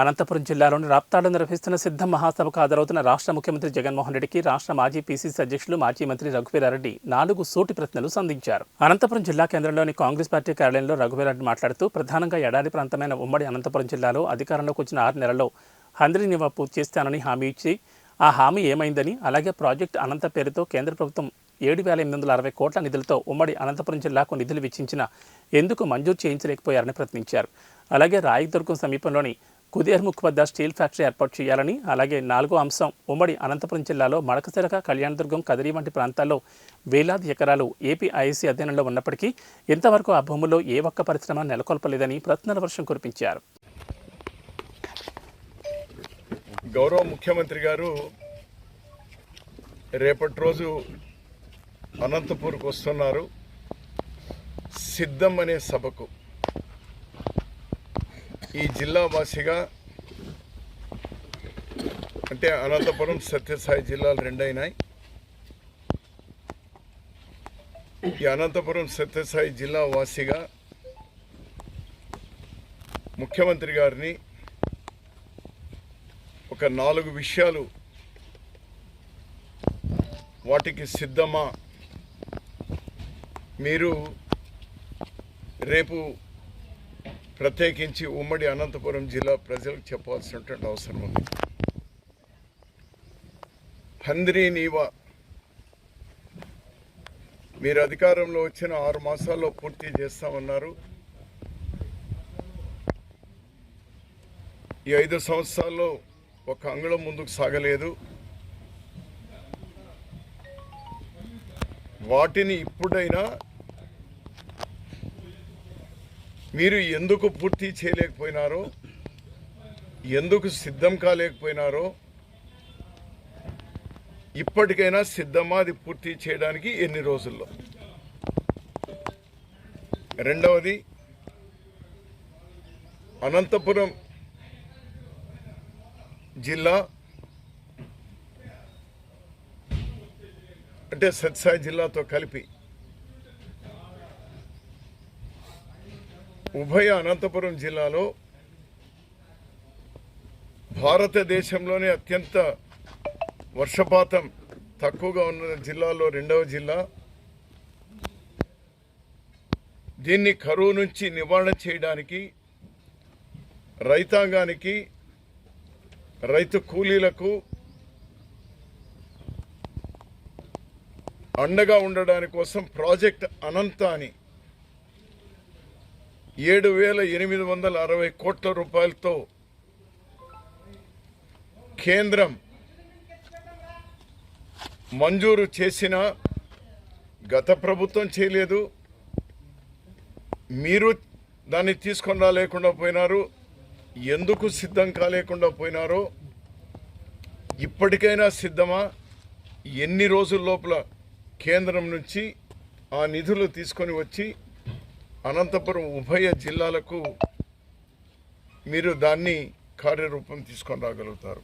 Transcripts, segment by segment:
అనంతపురం జిల్లాలోని రాప్తాడు నిర్వహిస్తున్న సిద్ధం మహాసభకు హాజరవుతున్న రాష్ట్ర ముఖ్యమంత్రి జగన్మోహన్ రెడ్డికి రాష్ట్ర మాజీ పీసీసీ అధ్యక్షులు మాజీ మంత్రి రఘువీరారెడ్డి నాలుగు సూటి ప్రశ్నలు సంధించారు. అనంతపురం జిల్లా కేంద్రంలోని కాంగ్రెస్ పార్టీ కార్యాలయంలో రఘువీరారెడ్డి మాట్లాడుతూ ప్రధానంగా ఎడారి ప్రాంతమైన ఉమ్మడి అనంతపురం జిల్లాలో అధికారంలోకి వచ్చిన ఆరు నెలల్లో హంద్రి నివా పూర్తి చేస్తానని హామీ ఇచ్చి ఆ హామీ ఏమైందని అలాగే ప్రాజెక్టు అనంత పేరుతో కేంద్ర ప్రభుత్వం ఏడు వేల ఎనిమిది వందల అరవై కోట్ల నిధులతో ఉమ్మడి అనంతపురం జిల్లాకు నిధులు వెచ్చించిన ఎందుకు మంజూరు చేయించలేకపోయారని ప్రశ్నించారు. అలాగే రాయదుర్గం సమీపంలోని కుదేర్ముఖ్ వద్ద స్టీల్ ఫ్యాక్టరీ ఏర్పాటు చేయాలని అలాగే నాలుగో అంశం ఉమ్మడి అనంతపురం జిల్లాలో మడకశిరక కళ్యాణదుర్గం కదిరి వంటి ప్రాంతాల్లో వేలాది ఎకరాలు ఏపీ ఐఐసీ అధ్యయనంలో ఉన్నప్పటికీ ఇంతవరకు ఆ భూముల్లో ఏ ఒక్క పరిశ్రమ నెలకొల్పలేదని ప్రశ్నల వర్షం కురిపించారు. గౌరవ ముఖ్యమంత్రి గారు రేపటి రోజు అనంతపూర్కి వస్తున్నారు. సిద్ధం అనే సభకు ఈ జిల్లావాసిగా అంటే అనంతపురం సత్యసాయి జిల్లాలు రెండైనాయి. ఈ అనంతపురం సత్యసాయి జిల్లా వాసిగా ముఖ్యమంత్రి గారిని ఒక నాలుగు విషయాలు వాటికి సిద్ధమా? మీరు రేపు ప్రత్యేకించి ఉమ్మడి అనంతపురం జిల్లా ప్రజలకు చెప్పాల్సినటువంటి అవసరం ఉంది. హంద్రీ నీవా. మీరు అధికారంలో వచ్చిన ఆరు మాసాల్లో పూర్తి చేస్తామన్నారు. ఈ ఐదు సంవత్సరాల్లో ఒక అంగుళం ముందుకు సాగలేదు. వాటిని ఇప్పుడైనా మీరు ఎందుకు పూర్తి చేయలేకపోయినారో ఎందుకు సిద్ధం కాలేకపోయినారో ఇప్పటికైనా సిద్ధమా అది పూర్తి చేయడానికి ఎన్ని రోజుల్లో? రెండవది అనంతపురం జిల్లా అంటే సత్సాయి జిల్లాతో కలిపి ఉభయ అనంతపురం జిల్లాలో భారతదేశంలోనే అత్యంత వర్షపాతం తక్కువగా ఉన్న జిల్లాలో రెండవ జిల్లా. దీన్ని కరువు నుంచి నివారణ చేయడానికి రైతాంగానికి రైతు కూలీలకు అండగా ఉండడానికి కోసం ప్రాజెక్ట్ అనంత అని ఏడు వేల ఎనిమిది వందల అరవై కోట్ల రూపాయలతో కేంద్రం మంజూరు చేసిన గత ప్రభుత్వం చేయలేదు. మీరు దాన్ని తీసుకొని రాలేకుండా పోయినారు. ఎందుకు సిద్ధం కాలేకుండా పోయినారో ఇప్పటికైనా సిద్ధమా? ఎన్ని రోజుల లోపల కేంద్రం నుంచి ఆ నిధులు తీసుకొని వచ్చి అనంతపురం ఉభయ జిల్లాలకు మీరు దాన్ని కార్యరూపం తీసుకొని రాగలుగుతారు.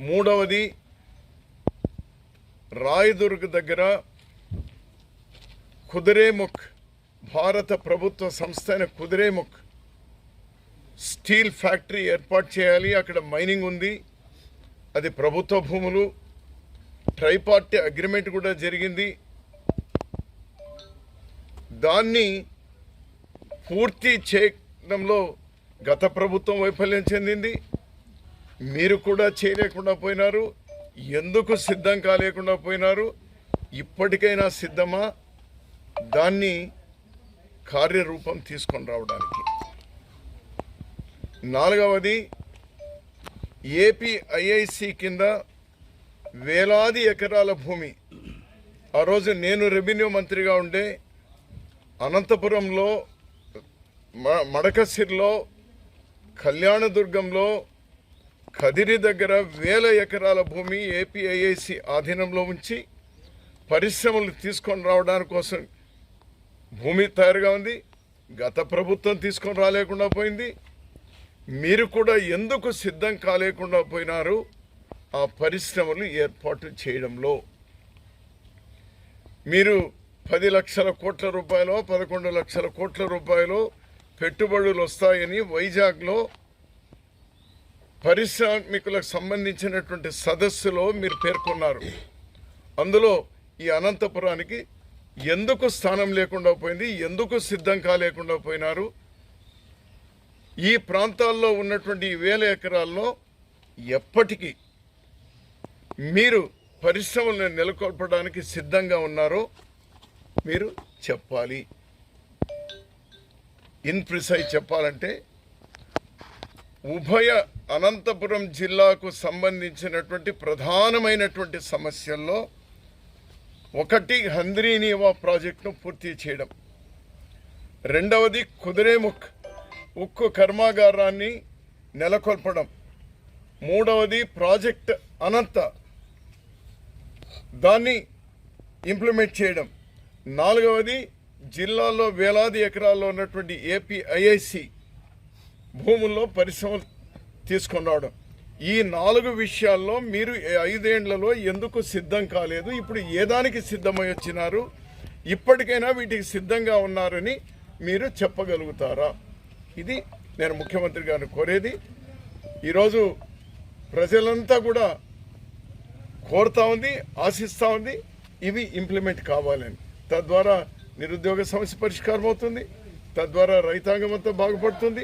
మూడవది రాయదుర్గ్ దగ్గర కుదిరేముఖ్ భారత ప్రభుత్వ సంస్థ అయిన కుదిరేముఖ్ స్టీల్ ఫ్యాక్టరీ ఏర్పాటు చేయాలి. అక్కడ మైనింగ్ ఉంది. అది ప్రభుత్వ భూములు. ట్రైపార్టీ అగ్రిమెంట్ కూడా జరిగింది. దాన్ని పూర్తి చేయడంలో గత ప్రభుత్వం వైఫల్యం చెందింది. మీరు కూడా చేయలేకుండా పోయినారు. ఎందుకు సిద్ధం కాలేకుండా పోయినారు? ఇప్పటికైనా సిద్ధమా? దాన్ని కార్యరూపం తీసుకొని రావడానికి. నాలుగవది ఏపీ ఐఐసి కింద వేలాది ఎకరాల భూమి. ఆ రోజు నేను రెవెన్యూ మంత్రిగా ఉండే అనంతపురంలో మ- మడకసిర్లో కళ్యాణదుర్గంలో కదిరి దగ్గర వేల ఎకరాల భూమి ఏపీఐఐసి ఆధీనంలో ఉంచి పరిశ్రమలు తీసుకొని రావడానికి కోసం భూమి తయారుగా ఉంది. గత ప్రభుత్వం తీసుకొని రాలేకుండా పోయింది. మీరు కూడా ఎందుకు సిద్ధం కాలేకుండా పోయినారు? ఆ పరిశ్రమలు ఏర్పాటు చేయడంలో. మీరు పది లక్షల కోట్ల రూపాయలు పదకొండు లక్షల కోట్ల రూపాయలు పెట్టుబడులు వస్తాయని వైజాగ్లో పారిశ్రామికులకు సంబంధించినటువంటి సదస్సులో మీరు పేర్కొన్నారు. అందులో ఈ అనంతపురానికి ఎందుకు స్థానం లేకుండా పోయింది ఎందుకు సిద్ధం కాలేకుండా పోయినారు ఈ ప్రాంతాల్లో ఉన్నటువంటి వేల ఎకరాల్లో ఎప్పటికీ మీరు పరిశ్రమలను నెలకొల్పడానికి సిద్ధంగా ఉన్నారో మీరు చెప్పాలి. ఇన్ప్రిసైజ్ చెప్పాలంటే ఉభయ అనంతపురం జిల్లాకు సంబంధించినటువంటి ప్రధానమైనటువంటి సమస్యల్లో ఒకటి హంద్రీనీవా ప్రాజెక్టును పూర్తి చేయడం. రెండవది కుదిరేముఖ్ ఉక్కు కర్మాగారాన్ని నెలకొల్పడం. మూడవది ప్రాజెక్ట్ అనంత దాన్ని ఇంప్లిమెంట్ చేయడం. నాలుగవది జిల్లాలో వేలాది ఎకరాల్లో ఉన్నటువంటి ఏపీఐఐసి భూముల్లో పరిశ్రమలు తీసుకున్నాడు ఈ నాలుగు విషయాల్లో మీరు ఐదేండ్లలో ఎందుకు సిద్ధం కాలేదు? ఇప్పుడు ఏ దానికి సిద్ధమై వచ్చినారు? ఇప్పటికైనా వీటికి సిద్ధంగా ఉన్నారని మీరు చెప్పగలుగుతారా? ఇది నేను ముఖ్యమంత్రి గారిని కోరేది. ఈరోజు ప్రజలంతా కూడా కోరుతా ఉంది ఆశిస్తూ ఉంది ఇవి ఇంప్లిమెంట్ కావాలని. తద్వారా నిరుద్యోగ సమస్య పరిష్కారం అవుతుంది తద్వారా రైతాంగం అంతా బాగుపడుతుంది.